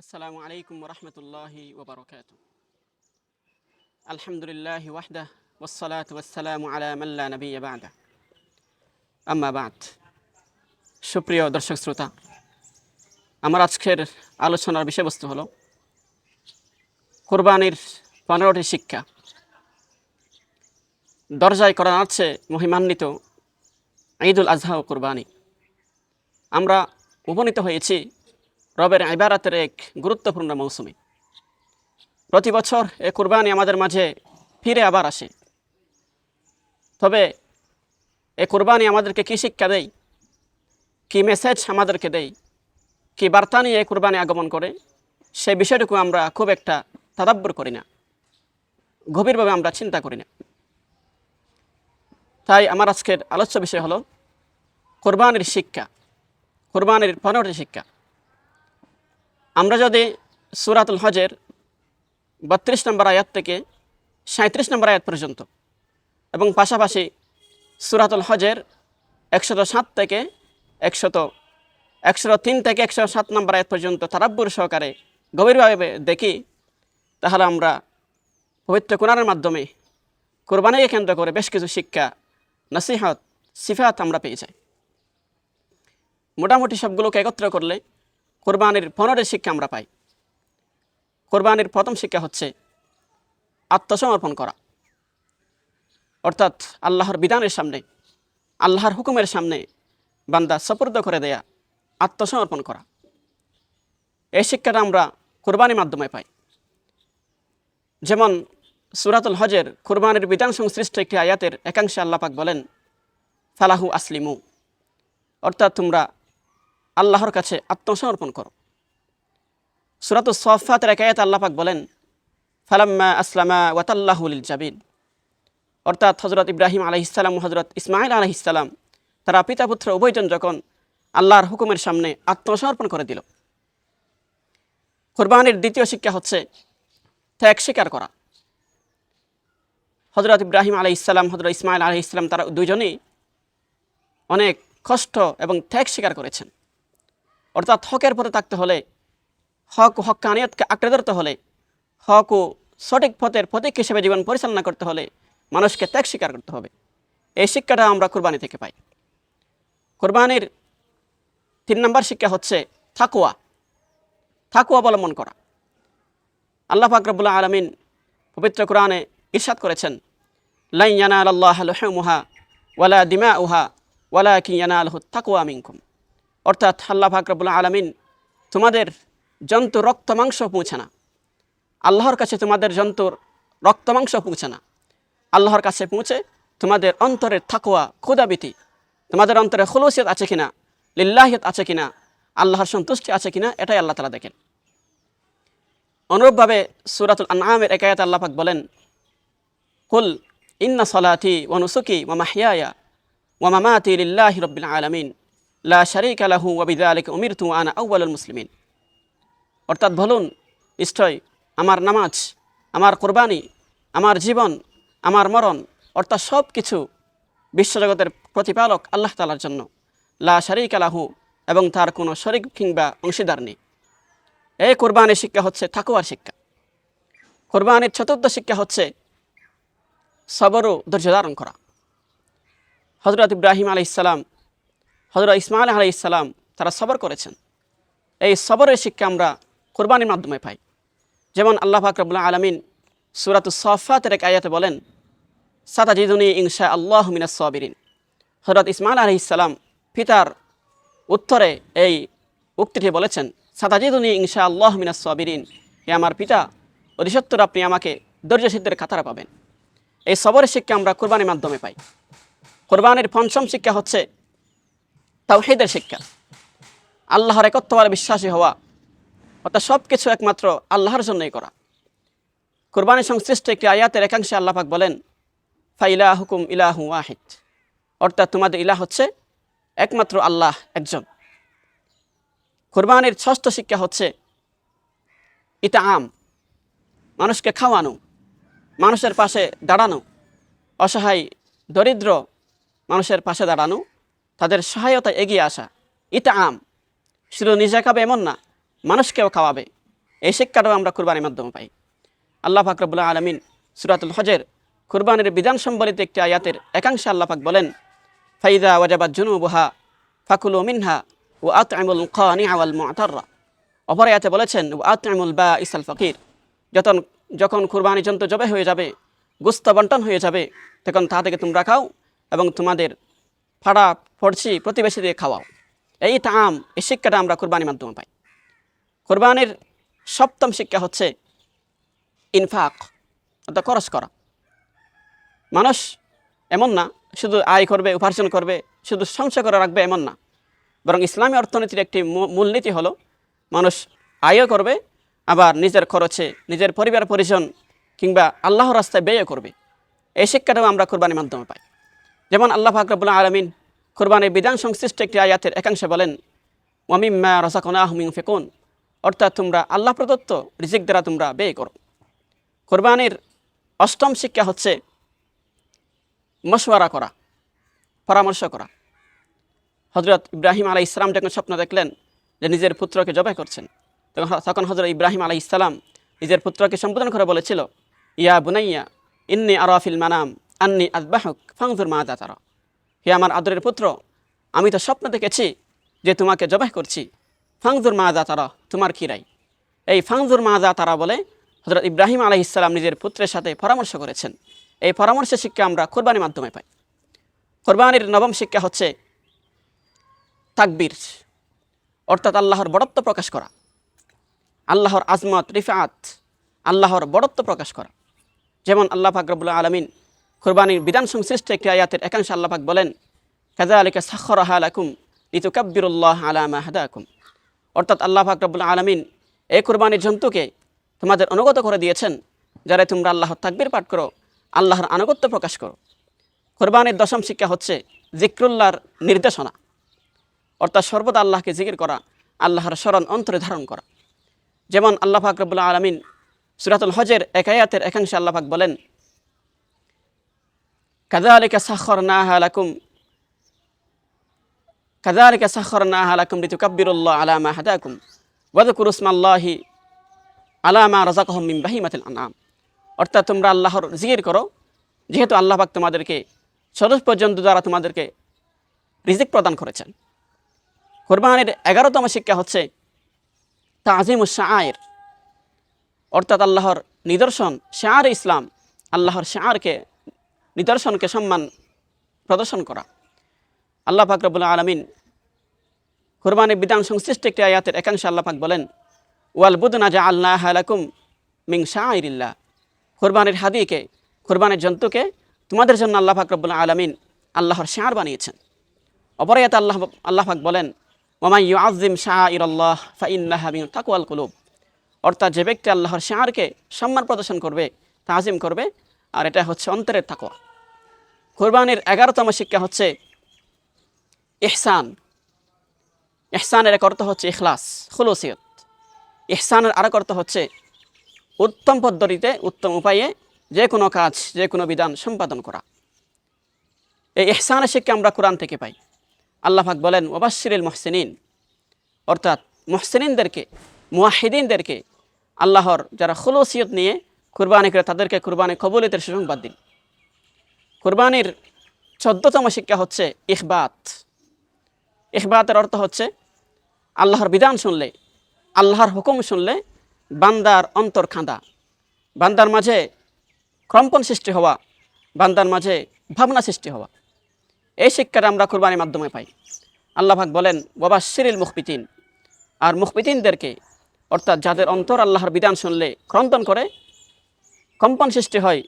আসসালামু আলাইকুম রহমতুল্লাহি ওবরকাত আলহামদুলিল্লাহ ওয়াহদা ওসালাত ওয়াসালামু আলা মাল্লা নবী বাদা। আম্মা বাদ। সুপ্রিয় দর্শক শ্রোতা, আমার আজকের আলোচনার বিষয়বস্তু হলো কোরবানির পনেরোটি শিক্ষা। দরজায় করা আছে মহিমান্বিত ঈদুল আজহা ও কোরবানি। আমরা উপনীত হয়েছি রবের ইবারাতের এক গুরুত্বপূর্ণ মৌসুমে। প্রতি বছর এ কোরবানি আমাদের মাঝে ফিরে আবার আসে। তবে এ কোরবানি আমাদেরকে কী শিক্ষা দেয়? কী মেসেজ আমাদেরকে দেয়? কী বার্তা নিয়ে এ কোরবানি আগমন করে? সেই বিষয়টুকু আমরা খুব একটা তাদাব্বর করি না। গভীরভাবে আমরা চিন্তা করি না। তাই আমার আজকের আলোচ্য বিষয় হলো, কোরবানির শিক্ষা, কোরবানির পনেরোটি শিক্ষা। আমরা যদি সুরাতুল হজের বত্রিশ নম্বর আয়াত থেকে সাঁত্রিশ নম্বর আয়াত পর্যন্ত এবং পাশাপাশি সুরাতুল হজের একশত সাত থেকে একশত একশো তিন থেকে একশো সাত নম্বর আয়াত পর্যন্ত তারাব্বুর সহকারে গভীরভাবে দেখি, তাহলে আমরা পবিত্র কোরআনের মাধ্যমে কোরবানিকে কেন্দ্র করে বেশ কিছু শিক্ষা, নসিহত, সিফাত আমরা পেয়ে যাই। মোটামুটি সবগুলোকে একত্র করলে কোরবানির পনেরোটি শিক্ষা আমরা পাই। কোরবানির প্রথম শিক্ষা হচ্ছে আত্মসমর্পণ করা। অর্থাৎ আল্লাহর বিধানের সামনে, আল্লাহর হুকুমের সামনে বান্দা সপর্দ করে দেয়া, আত্মসমর্পণ করা। এই শিক্ষাটা আমরা কোরবানির মাধ্যমে পাই। যেমন সুরাতুল হজের কোরবানির বিধান সংশ্লিষ্ট একটি আয়াতের একাংশে আল্লাপাক বলেন, ফালাহু আসলিমু। অর্থাৎ তোমরা আল্লাহর কাছে আত্মসমর্পণ করো। সুরাত সফাতের একায়াত আল্লাপাক বলেন, ফালাম্মা আসলামা ওয়াতাল্লাহুল জাবিন। অর্থাৎ হজরত ইব্রাহিম আলহিসাল্লাম হজরত ইসমাইল আলহিসাল্লাম তারা পিতা পুত্র উভয়জন যখন আল্লাহর হুকুমের সামনে আত্মসমর্পণ করে দিল। কোরবানির দ্বিতীয় শিক্ষা হচ্ছে ত্যাগ স্বীকার করা। হজরত ইব্রাহিম আলহ ইসলাম হজরত ইসমাইল আলহ ইসলাম তারা দুজনেই অনেক কষ্ট এবং ত্যাগ স্বীকার করেছেন। অর্থাৎ হকের পথে থাকতে হলে, হক ও হকানিয়তকে আঁকড়ে ধরতে হলে, হক ও সঠিক পথের প্রতীক হিসেবে জীবন পরিচালনা করতে হলে মানুষকে ত্যাগ স্বীকার করতে হবে। এই শিক্ষাটা আমরা কোরবানি থেকে পাই। কোরবানির তিন নম্বর শিক্ষা হচ্ছে থাকুয়া থাকুয়া অবলম্বন করা। আল্লাহ ফাকরবুল্লাহ আলমিন পবিত্র কোরআনে ইরশাদ করেছেন লাইয়ানা আল্লাহ মুহা ওয়ালা দিমা উহা ওয়ালা আলহ তাকুয়া মিনকুম। অর্থাৎ আল্লাহ ফাকরবুল্লাহ আলমিন তোমাদের জন্তু রক্ত মাংস পৌঁছে না। আল্লাহর কাছে তোমাদের জন্তুর রক্ত মাংস পৌঁছে না। আল্লাহর কাছে পৌঁছে তোমাদের অন্তরের থাকুয়া ক্ষুদাবিতি তোমাদের অন্তরে খলুসিয়ত আছে কিনা, লিল্লাহিয়ত আছে কিনা, আল্লাহর সন্তুষ্টি আছে কিনা, এটাই আল্লাহ তালা দেখেন। অনুরূপভাবে সুরাতুল আনামের একায়াত আল্লাহাক বলেন, কুল ইন্না সলাথি ওয়ানুসুকি ওয়া মাহিয়ায়া ওয়া মামাতি লিল্লাহি রব্বিল আলামিন। লা শারিকা লাহু ওয়া বিযালিকা উমিরতু আনা আউয়ালুল মুসলিমিন অর্থাৎ বলুন, নিশ্চয় আমার নামাজ, আমার কোরবানি, আমার জীবন, আমার মরণ, অর্থাৎ সব কিছু বিশ্বজগতের প্রতিপালক আল্লাহ তালার জন্য। লা শারিক আলাহু এবং তার কোনো শরিক কিংবা অংশীদার নেই। এই কোরবানির শিক্ষা হচ্ছে থাকুয়ার শিক্ষা। কোরবানির চতুর্থ শিক্ষা হচ্ছে সবর ও ধৈর্য ধারণ করা। হজরত ইব্রাহিম আলি ইসলাম হজরত ইসমাইল আলি ইসলাম তারা সবর করেছেন। এই সবরের শিক্ষা আমরা কোরবানির মাধ্যমে পাই। যেমন আল্লাহ ফাকরবুল্লাহ আলমিন সুরাত সফাতের এক আয়াতে বলেন, সাতাজিদুনি ইনশা আল্লাহ মিনা সবিরিন। হজরত ইসমাইল আলি ইসলাম পিতার উত্তরে এই উক্তিটি বলেছেন, সাতাজিদুনি ইনশা আল্লাহ মিনা সবিরিন। এ আমার পিতা অধিসত্তর আপনি আমাকে ধৈর্য সিদ্ধের খাতারা পাবেন। এই সবরের শিক্ষা আমরা কোরবানির মাধ্যমে পাই। কোরবানির পঞ্চম শিক্ষা হচ্ছে তাওহিদের শিক্ষা। আল্লাহর একত্ববার বিশ্বাসী হওয়া, অর্থাৎ সব কিছু একমাত্র আল্লাহর জন্যই করা। কোরবানি সংশ্লিষ্ট একটি আয়াতের একাংশে আল্লাহাক বলেন ফাইলা হুকুম ইলাহু ওয়াহিদ। অর্থাৎ তোমাদের ইলাহ হচ্ছে একমাত্র আল্লাহ একজন। কোরবানির ষষ্ঠ শিক্ষা হচ্ছে ইটা আম মানুষকে খাওয়ানো, মানুষের পাশে দাঁড়ানো, অসহায়, দরিদ্র মানুষের পাশে দাঁড়ানো তাদের সহায়তা এগিয়ে আসা। ইটা আম। শুধু নিজে খাবে এমন না, মানুষকেও খাওয়াবে। এই শিক্ষাটাও আমরা কুরবানির মাধ্যমে পাই। আল্লাহ ফাকরবুল্লাহ আলমিন সুরাতুল হজের কুরবানির বিধান সম্বলিত একটি আয়াতের একাংশে আল্লাহ পাক বলেন, ফাইদা ওয়াজাবাদ জুনুবুহা ফাকুলু মিনহা ও আতআমুল খানি আওয়াল মুআতাররা অপর আয়াতে বলেছেন ও আতআমুল বা ইসাল ফকির। যখন যখন কুরবানি জন্তু জবে হয়ে যাবে, গুস্ত বন্টন হয়ে যাবে, তখন তা থেকে তোমরা খাও এবং তোমাদের ফাড়া ফড়ছি প্রতিবেশীদের খাওয়াও। এই তাম, এই শিক্ষাটা আমরা কোরবানির মাধ্যমে পাই। কোরবানির সপ্তম শিক্ষা হচ্ছে ইনফাক, অর্থাৎ খরচ করা। মানুষ এমন না, শুধু আয় করবে, উপার্জন করবে, শুধু সংসার করে রাখবে এমন না। বরং ইসলামী অর্থনীতির একটি মূলনীতি হলো, মানুষ আয়ও করবে, আবার নিজের খরচে, নিজের পরিবার পরিজন কিংবা আল্লাহর রাস্তায় ব্যয় করবে। এই শিক্ষাটাও আমরা কোরবানির মাধ্যমে পাই। যেমন আল্লাহ ফাকরাবুল্লাহ আলমিন কোরবানির বিধান সংশ্লিষ্ট একটি আয়াতের একাংশে বলেন, ওয়ামিম্মা রসাকনা হুমিং ফেকুন অর্থাৎ তোমরা আল্লাহ প্রদত্ত রিজিক দ্বারা তোমরা ব্যয় করো। কোরবানির অষ্টম শিক্ষা হচ্ছে মশওয়ারা করা, পরামর্শ করা। হজরত ইব্রাহিম আলাই ইসলাম যখন স্বপ্ন দেখলেন যে নিজের পুত্রকে জবাই করছেন, তখন তখন হজরত ইব্রাহিম আলাই ইসলাম নিজের পুত্রকে সম্বোধন করে বলেছিল, ইয়া বুনাইয়া, ইন্নি আরাফিল মানাম আন্নি আদবাহক ফাংজুর মা তারা। হে আমার আদরের পুত্র, আমি তো স্বপ্ন দেখেছি যে তোমাকে জবাই করছি। ফাংজুর মা তারা, তোমার কিরাই এই ফাংজুর মা তারা বলে হজরত ইব্রাহিম আলাই ইসলাম নিজের পুত্রের সাথে পরামর্শ করেছেন। এই পরামর্শের শিক্ষা আমরা কোরবানির মাধ্যমে পাই। কোরবানির নবম শিক্ষা হচ্ছে তাকবির, অর্থাৎ আল্লাহর বড়ত্ব প্রকাশ করা। আল্লাহর আজমত, রিফাত, আল্লাহর বড়ত্ব প্রকাশ করা। যেমন আল্লাহ ফাকরবুল্লাহ আলমিন কোরবানির বিধান সংশ্লিষ্ট একটি আয়াতের একাংশ আল্লাহ পাক বলেন কাজা আলিকা সাক্ষর আলাকুম ঋতু কাব্বিরুল্লাহ আলামা হাদাকুম। অর্থাৎ আল্লাহ ফাকরবুল্লাহ আলমিন এই কোরবানির জন্তুকে তোমাদের অনুগত করে দিয়েছেন যারা তোমরা আল্লাহর তাকবীর পাঠ করো, আল্লাহর আনুগত্য প্রকাশ করো। কোরবানির দশম শিক্ষা হচ্ছে জিক্রুল্লাহর নির্দেশনা। অর্থাৎ সর্বদা আল্লাহকে জিকির করা, আল্লাহর স্মরণ অন্তরে ধারণ করা। যেমন আল্লাহ পাক রব্বুল্লাহ আলমিন সুরাতুল হজের একায়াতের একাংশে আল্লাহ পাক বলেন কাদা আলিকা না হালাকুম কাদা আলিকা সাখর না হালাকুম ঋতু কাব্বিরুল্লাহ আলামা হাদাকুম ওয়াদকুর আলামা রাজাকহম মিন বাহিমাতিল আনাম অর্থাৎ তোমরা আল্লাহর জিকির করো। যেহেতু আল্লাহ পাক তোমাদেরকে সদস্য পর্যন্ত দ্বারা তোমাদেরকে রিজিক প্রদান করেছেন। কোরবানির এগারোতম শিক্ষা হচ্ছে তাজিম শায়ের অর্থাৎ আল্লাহর নিদর্শন শার ইসলাম, আল্লাহর শারকে নিদর্শনকে সম্মান প্রদর্শন করা। আল্লাহ পাক রবুল্লা আলমিন কোরবানির বিধান সংশ্লিষ্ট একটি আয়াতের একাংশ আল্লাহ পাক বলেন, ওয়াল বুদনা জা আল্লাহ আলাকুম মিং শাহরিল্লাহ কোরবানির হাদিকে, কোরবানির জন্তুকে তোমাদের জন্য আল্লাহ পাক রব্বুল্লাহ আলমিন আল্লাহর শার বানিয়েছেন। অপরায়াত আল্লাহ আল্লাহ পাক বলেন ওমাই ইউ আজিম শাহ ইরল্লাহ ফাইন্লাহ মিন তাকুয়াল কুলুব। অর্থাৎ যে ব্যক্তি আল্লাহর শাহরকে সম্মান প্রদর্শন করবে, তাজিম করবে, আর এটা হচ্ছে অন্তরের তাকুয়া কোরবানির এগারোতম শিক্ষা হচ্ছে এহসান ইহসানের এক অর্থ হচ্ছে ইখলাস, খুলুসিয়ত। ইহসানের আরেক অর্থ হচ্ছে উত্তম পদ্ধতিতে, উত্তম উপায়ে যে কোনো কাজ যে কোনো বিধান সম্পাদন করা। এই এহসানের শিক্ষা আমরা কোরআন থেকে পাই। আল্লাহ পাক বলেন ওবাশিরিল মহসিনিন। অর্থাৎ মহসিনিনদেরকে মুয়াহিদিনদেরকে আল্লাহর যারা খুলুসিয়ত নিয়ে কুরবানি করে, তাদেরকে কুরবানি কবুলিতের সুসংবাদ দিন। কুরবানির চোদ্দতম শিক্ষা হচ্ছে ইখবাত। ইখবাতের অর্থ হচ্ছে আল্লাহর বিধান শুনলে, আল্লাহর হুকুম শুনলে বান্দার অন্তর খাঁদা। বান্দার মাঝে কম্পন সৃষ্টি হওয়া, বান্দার মাঝে ভাবনা সৃষ্টি হওয়া। এই শিক্ষাটা আমরা কোরবানির মাধ্যমে পাই। আল্লাহ ভাগ বলেন বাবা শিরিল মুখপিতিন আর মুখপিতিনদেরকে অর্থাৎ যাদের অন্তর আল্লাহর বিধান শুনলে ক্রন্দন করে কম্পন সৃষ্টি হয়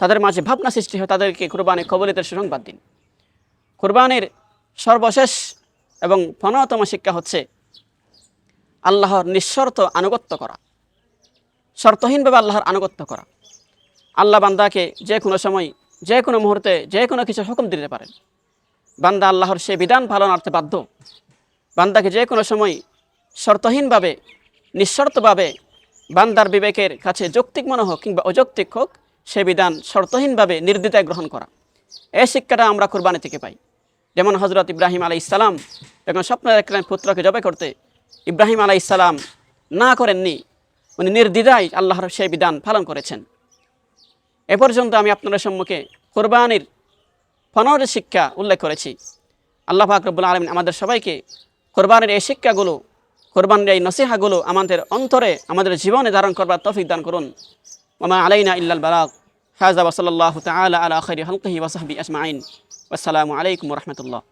তাদের মাঝে ভাবনা সৃষ্টি হয়, তাদেরকে কোরবানি কবলিতের সুসংবাদ দিন। কোরবানির সর্বশেষ এবং পনেরোতম শিক্ষা হচ্ছে আল্লাহর নিঃশর্ত আনুগত্য করা। শর্তহীনভাবে আল্লাহর আনুগত্য করা। আল্লাহ বান্দাকে যে কোনো সময়, যে কোনো মুহূর্তে, যে কোনো কিছু হুকুম দিতে পারেন। বান্দা আল্লাহর সে বিধান পালন পালনার্থে বাধ্য। বান্দাকে যে কোনো সময় শর্তহীনভাবে, নিঃশর্তভাবে বান্দার বিবেকের কাছে যৌক্তিক মনে হোক কিংবা অযৌক্তিক হোক সে বিধান শর্তহীনভাবে নির্দ্বিধায় গ্রহণ করা। এই শিক্ষাটা আমরা কোরবানি থেকে পাই। যেমন হজরত ইব্রাহিম আলাই ইসলাম যখন স্বপ্ন দেখলেন পুত্রকে জবে করতে, ইব্রাহিম আলাই ইসলাম না করেননি উনি নির্দ্বিধায় আল্লাহর সেই বিধান পালন করেছেন। এ পর্যন্ত আমি আপনাদের সম্মুখে কোরবানির পনেরোটি শিক্ষা উল্লেখ করেছি। আল্লাহ পাক রব্বুল আলমিন আমাদের সবাইকে কোরবানির এই শিক্ষাগুলো, কোরবানির এই নসিহাগুলো আমাদের অন্তরে, আমাদের জীবনে ধারণ করবার তফিক দান করুন। وما علينا إلا البلاغ. هذا وصلى الله تعالى على خير خلقه وصحبه أجمعين. والسلام عليكم ورحمة الله.